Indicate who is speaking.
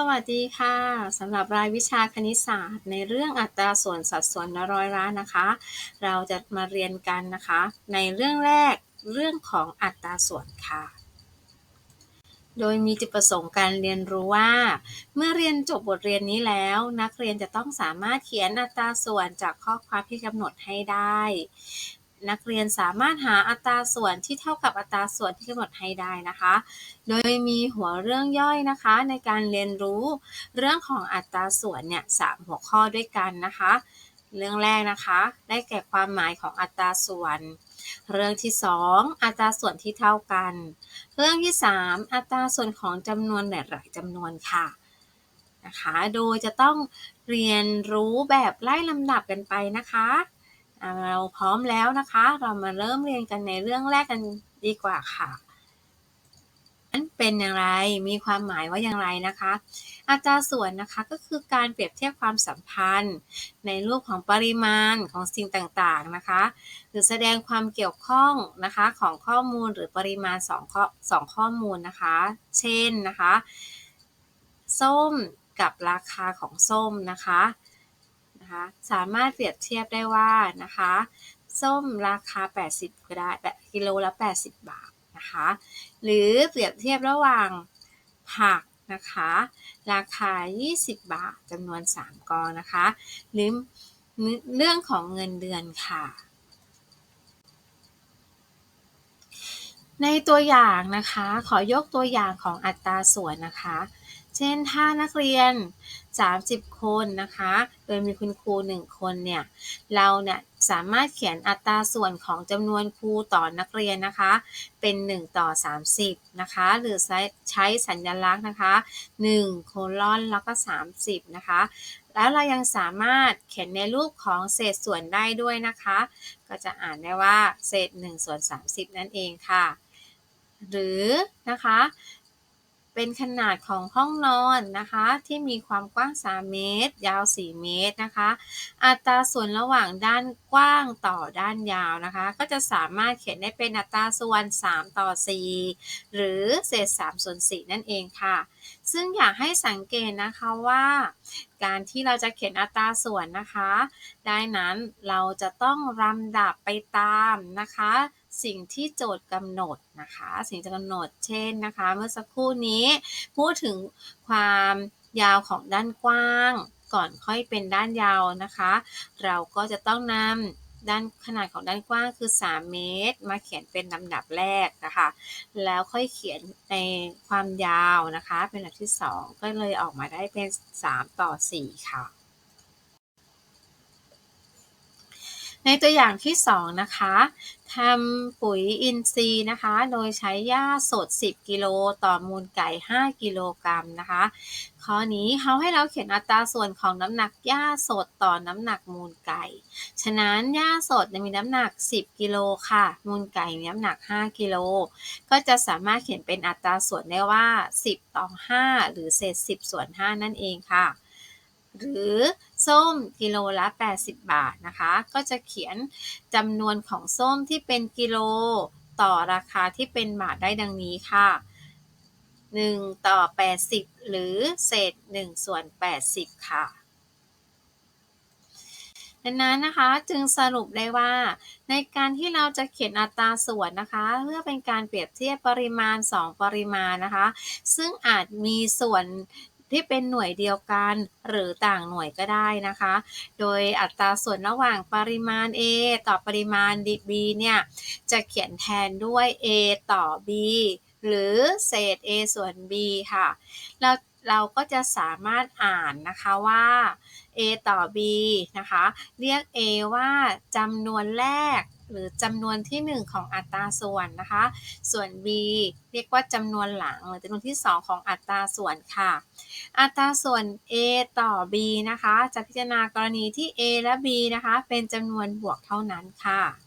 Speaker 1: สวัสดีค่ะสำหรับรายวิชาคณิตศาสตร์ ในเรื่องอัตราส่วนสัดส่วนละร้อยล้านนะคะ เราจะมาเรียนกันนะคะ ในเรื่องแรกเรื่องของอัตราส่วนค่ะ โดยมีจุดประสงค์การเรียนรู้ว่า เมื่อเรียนจบบทเรียนนี้แล้ว นักเรียนจะต้องสามารถเขียนอัตราส่วนจากข้อความที่กำหนดให้ได้ นักเรียนสามารถหาอัตราส่วนที่เท่ากับอัตราส่วนที่กำหนดให้ได้นะคะ โดยมีหัวเรื่องย่อยนะคะ ในการเรียนรู้เรื่องของอัตราส่วนเนี่ยสามหัวข้อด้วยกันนะคะ เรื่องแรกนะคะ ได้แก่ความหมายของอัตราส่วน เรื่องที่ 2 อัตราส่วนที่เท่ากัน เรื่องที่ 3 อัตราส่วนของจำนวนหลายจำนวนค่ะนะคะ โดยจะต้องเรียนรู้แบบไล่ลำดับกันไปนะคะ เราพร้อมแล้วนะคะ เรามาเริ่มเรียนกันในเรื่องแรกกันดีกว่าค่ะนันเป็นอย่างไรมีความหมายว่าอย่างไรนะคะ อัตราส่วนนะคะก็คือการเปรียบเทียบความสัมพันธ์ ในรูปของปริมาณของสิ่งต่างๆนะคะ หรือแสดงความเกี่ยวข้องนะคะของข้อมูลหรือปริมาณ2ข้อ2ข้อมูลนะคะ เช่นนะคะ ส้มกับราคาของส้มนะคะ สามารถเปรียบเทียบได้ว่านะคะ ส้มราคา 80 ก็ได้กิโลละ 80 บาทนะคะ หรือเปรียบเทียบระหว่างผักนะคะ ราคา 20 บาทจำนวน 3 กองนะคะ หรือเรื่องของเงินเดือนค่ะ ในตัวอย่างนะคะ ขอยกตัวอย่างของอัตราส่วนนะคะ เช่นถ้านักเรียน 30 คนนะคะ โดยมีคุณครู 1 คนเนี่ย เราเนี่ยสามารถเขียนอัตราส่วนของจำนวนครูต่อนักเรียนนะคะ เป็น 1 ต่อ 30 นะคะ หรือใช้สัญลักษณ์นะคะ 1 โคลอนแล้วก็ 30 นะคะ แล้วเรายังสามารถเขียนในรูปของเศษส่วนได้ด้วยนะคะ ก็จะอ่านได้ว่าเศษ1ส่วน30 นั่นเองค่ะ หรือนะคะ เป็นขนาดของห้องนอนนะคะ ที่มีความกว้าง 3 เมตร ยาว 4 เมตรนะคะ อัตราส่วนระหว่างด้านกว้างต่อด้านยาวนะคะ ก็จะสามารถเขียนได้เป็นอัตราส่วน 3 ต่อ 4 หรือเศษ3ส่วน4นั่นเองค่ะ ซึ่งอยากให้สังเกตนะคะว่า การที่เราจะเขียนอัตราส่วนนะคะ ได้นั้นเราจะต้องลำดับไปตามนะคะ สิ่งที่โจทย์กำหนดนะคะ สิ่งจะกำหนดเช่นนะคะ เมื่อสักครู่นี้ พูดถึงความยาวของด้านกว้าง ก่อนค่อยเป็นด้านยาวนะคะ เราก็จะต้องนำด้านขนาดของด้านกว้างคือ 3 เมตร มาเขียนเป็นลำดับแรกนะคะ แล้วค่อยเขียนในความยาวนะคะ เป็นลำดับที่ 2 ก็เลยออกมาได้เป็น 3 ต่อ 4 ค่ะ ในตัวอย่างที่ 2 นะคะทำปุ๋ยอินทรีย์นะคะ โดยใช้หญ้าสด 10 กิโลต่อมูลไก่ 5 กิโลกรัมนะคะ ข้อนี้เขาให้เราเขียนอัตราส่วนของน้ำหนักหญ้าสดต่อน้ำหนักมูลไก่ ฉะนั้นหญ้าสดมีน้ำหนัก 10 กิโลค่ะ มูลไก่มีน้ำหนัก 5 กิโล ก็จะสามารถเขียนเป็นอัตราส่วนได้ว่า 10 ต่อ 5 หรือเศษ 10 ส่วน 5 นั่นเองค่ะ หรือ ส้มกิโลละ 80 บาทนะคะ ก็จะเขียนจำนวนของส้มที่เป็นกิโลต่อราคาที่เป็นบาทได้ดังนี้ค่ะ 1 ต่อ 80 หรือเศษ 1 ส่วน 80 ค่ะดังนั้นนะคะจึงสรุปได้ว่า ในการที่เราจะเขียนอัตราส่วนนะคะ เพื่อเป็นการเปรียบเทียบปริมาณ 2 ปริมาณนะคะ ซึ่งอาจมีส่วน ที่เป็นหน่วยเดียวกันหรือต่างหน่วยก็ได้นะคะ โดยอัตราส่วนระหว่างปริมาณ A ต่อปริมาณ B เนี่ยจะเขียนแทนด้วย A ต่อ B หรือเศษ A ส่วน B ค่ะ เรา เราก็จะสามารถอ่านนะคะว่า A ต่อ B นะคะ เรียก A ว่าจำนวนแรกหรือจำนวนที่ 1 ของอัตราส่วนนะคะ ส่วน b เรียกว่าจำนวนหลังหรือจำนวนที่ 2 ของอัตราส่วนค่ะ อัตราส่วน a ต่อ b นะคะ จะพิจารณากรณีที่ a และ b นะคะ เป็นจำนวนบวกเท่านั้นค่ะ